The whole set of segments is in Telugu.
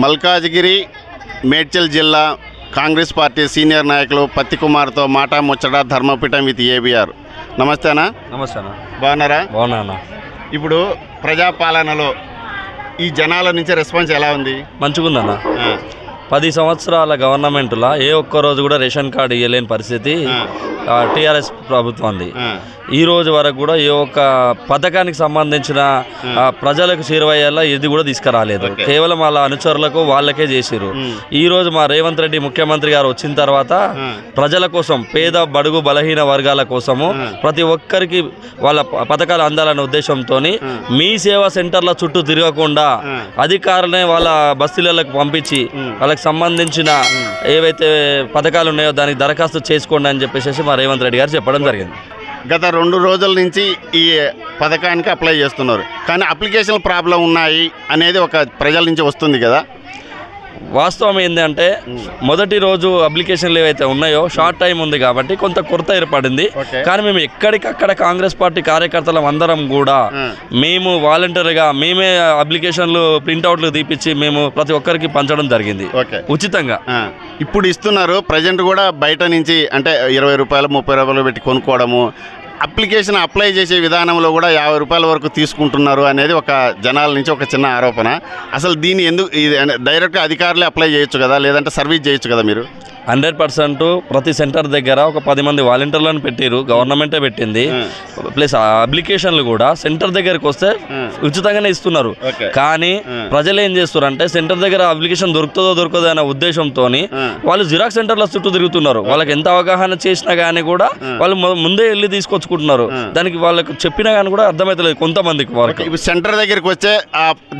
మల్కాజ్గిరి మేడ్చల్ జిల్లా కాంగ్రెస్ పార్టీ సీనియర్ నాయకులు పత్తి కుమార్తో మాటా ముచ్చట ధర్మపీఠం విత్ ఏబిఆర్. నమస్తేనా నమస్తే బాగున్నారా? బాగున్నా ఇప్పుడు ప్రజాపాలనలో ఈ జనాల నుంచి రెస్పాన్స్ ఎలా ఉంది? మంచిగుందన్న. పది సంవత్సరాల గవర్నమెంట్లో ఏ ఒక్క రోజు కూడా రేషన్ కార్డు ఇవ్వలేని పరిస్థితి టీఆర్ఎస్ ప్రభుత్వంది ఈ రోజు వరకు కూడా ఏ ఒక్క పథకానికి సంబంధించిన ప్రజలకు చేరువయ్యేలా ఇది కూడా తీసుకురాలేదు. కేవలం వాళ్ళ అనుచరులకు వాళ్ళకే చేసిరు ఈ రోజు మా రేవంత్ రెడ్డి ముఖ్యమంత్రి గారు వచ్చిన తర్వాత ప్రజల కోసం పేద బడుగు బలహీన వర్గాల కోసము. ప్రతి ఒక్కరికి వాళ్ళ పథకాలు అందాలనే ఉద్దేశంతో. మీ సేవా సెంటర్ల చుట్టూ తిరగకుండా. అధికారులనే వాళ్ళ బస్తీలకు పంపించి ఉమ్. వాళ్ళకి సంబంధించిన ఏవైతే పథకాలు ఉన్నాయో దానికి దరఖాస్తు చేసుకోండి అని చెప్పేసి మా రేవంత్ రెడ్డి గారు చెప్పడం జరిగింది. గత రెండు రోజుల నుంచి ఈ పథకానికి అప్లై చేస్తున్నారు. కానీ అప్లికేషన్ ప్రాబ్లం ఉన్నాయి అనేది ఒక ప్రజల నుంచి వస్తుంది కదా. వాస్తవం ఏంటంటే మొదటి రోజు అప్లికేషన్లు ఏవైతే ఉన్నాయో షార్ట్ టైం ఉంది కాబట్టి కొంత కొరత ఏర్పడింది. కానీ మేము ఎక్కడికక్కడ కాంగ్రెస్ పార్టీ కార్యకర్తలం అందరం కూడా మేము వాలంటీర్గా మేమే అప్లికేషన్లు ప్రింట్అవుట్లు తీపిచ్చి మేము ప్రతి ఒక్కరికి పంచడం జరిగింది. ఉచితంగా. ఇప్పుడు ఇస్తున్నారు ప్రజెంట్ కూడా బయట నుంచి అంటే ఇరవై రూపాయలు ముప్పై రూపాయలు పెట్టి కొనుక్కోవడము అప్లికేషన్ అప్లై చేసే విధానంలో కూడా యాభై రూపాయల వరకు తీసుకుంటున్నారు అనేది ఒక జనాల నుంచి ఒక చిన్న ఆరోపణ. అసలు దీన్ని ఎందుకు ఇది డైరెక్ట్గా అధికారులే అప్లై చేయొచ్చు కదా? లేదంటే సర్వీస్ చేయొచ్చు కదా మీరు? హండ్రెడ్ పర్సెంట్ ప్రతి సెంటర్ దగ్గర ఒక పది మంది వాలంటీర్లను పెట్టిరు గవర్నమెంటే పెట్టింది. ప్లస్ ఆ అప్లికేషన్లు కూడా సెంటర్ దగ్గరికి వస్తే ఉచితంగానే ఇస్తున్నారు. కానీ. ప్రజలు ఏం చేస్తారు అంటే సెంటర్ దగ్గర అప్లికేషన్ దొరుకుతుందో దొరకదో అనే ఉద్దేశంతో. వాళ్ళు జిరాక్స్ సెంటర్ల చుట్టూ తిరుగుతున్నారు. వాళ్ళకి ఎంత అవగాహన చేసినా కానీ కూడా వాళ్ళు ముందే వెళ్ళి తీసుకొచ్చుకుంటున్నారు. దానికి వాళ్ళకి చెప్పినా కానీ కూడా అర్థమవుతలేదు కొంతమందికి ఇప్పుడు సెంటర్ దగ్గరికి వచ్చే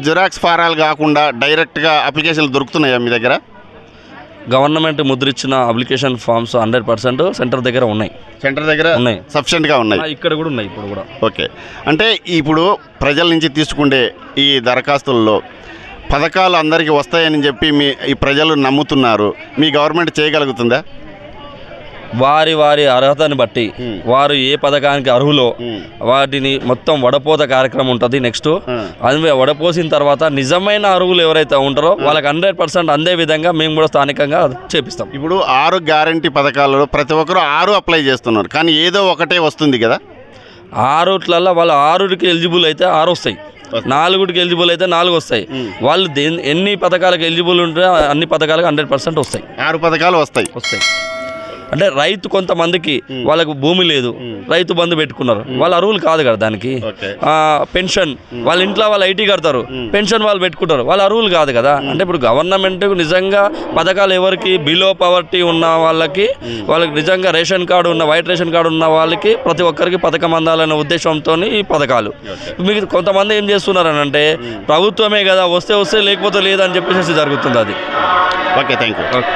జిరాక్స్ ఫారాలు కాకుండా డైరెక్ట్గా అప్లికేషన్లు దొరుకుతున్నాయా మీ దగ్గర? గవర్నమెంట్ ముద్రించిన application forms hundred percent centre దగ్గర ఉన్నాయి. సెంటర్ దగ్గర ఉన్నాయి. సఫిషియెంట్గా ఉన్నాయి. ఇక్కడ కూడా ఉన్నాయి ఇప్పుడు కూడా. ఓకే. అంటే ఇప్పుడు ప్రజల నుంచి తీసుకుండే ఈ దరఖాస్తుల్లో పథకాలు అందరికీ వస్తాయని చెప్పి మీ ఈ ప్రజలు నమ్ముతున్నారు. మీ గవర్నమెంట్ చేయగలుగుతుందా? వారి వారి అర్హతని బట్టి Hmm. వారు ఏ పథకానికి అర్హులో Hmm. వాటిని మొత్తం వడపోత కార్యక్రమం ఉంటుంది నెక్స్ట్ Hmm. అది వడపోసిన తర్వాత నిజమైన అర్హులు ఎవరైతే ఉంటారో వాళ్ళకి హండ్రెడ్ పర్సెంట్ అందే విధంగా మేము కూడా స్థానికంగా చేపిస్తాం. ఇప్పుడు ఆరు గ్యారంటీ పథకాలలో ప్రతి ఒక్కరూ ఆరు అప్లై చేస్తున్నారు. కానీ ఏదో ఒకటే వస్తుంది కదా? ఆరుట్లలో వాళ్ళు ఆరుడికి ఎలిజిబుల్ అయితే ఆరు వస్తాయి. నాలుగుడికి ఎలిజిబుల్ అయితే నాలుగు వస్తాయి. వాళ్ళు ఎన్ని పథకాలకు ఎలిజిబుల్ ఉంటే అన్ని పథకాలకు హండ్రెడ్ పర్సెంట్ వస్తాయి. ఆరు పథకాలు వస్తాయి. వస్తాయి. అంటే రైతు కొంతమందికి వాళ్ళకు భూమి లేదు రైతు బంధు పెట్టుకున్నారు. వాళ్ళ అరువులు కాదు కదా దానికి. పెన్షన్. వాళ్ళ ఇంట్లో వాళ్ళు ఐటీ కడతారు. పెన్షన్ వాళ్ళు పెట్టుకుంటారు. వాళ్ళ అరువులు కాదు కదా. అంటే ఇప్పుడు గవర్నమెంట్ నిజంగా పథకాలు ఎవరికి బిలో పవర్టీ ఉన్న వాళ్ళకి వాళ్ళకి నిజంగా రేషన్ కార్డు ఉన్న వైట్ రేషన్ కార్డు ఉన్న వాళ్ళకి ప్రతి ఒక్కరికి పథకం అందాలనే ఉద్దేశంతో ఈ పథకాలు. మీకు కొంతమంది ఏం చేస్తున్నారు అని అంటే ప్రభుత్వమే కదా వస్తే వస్తే లేకపోతే లేదని చెప్పేసి జరుగుతుంది అది. Okay thank you okay.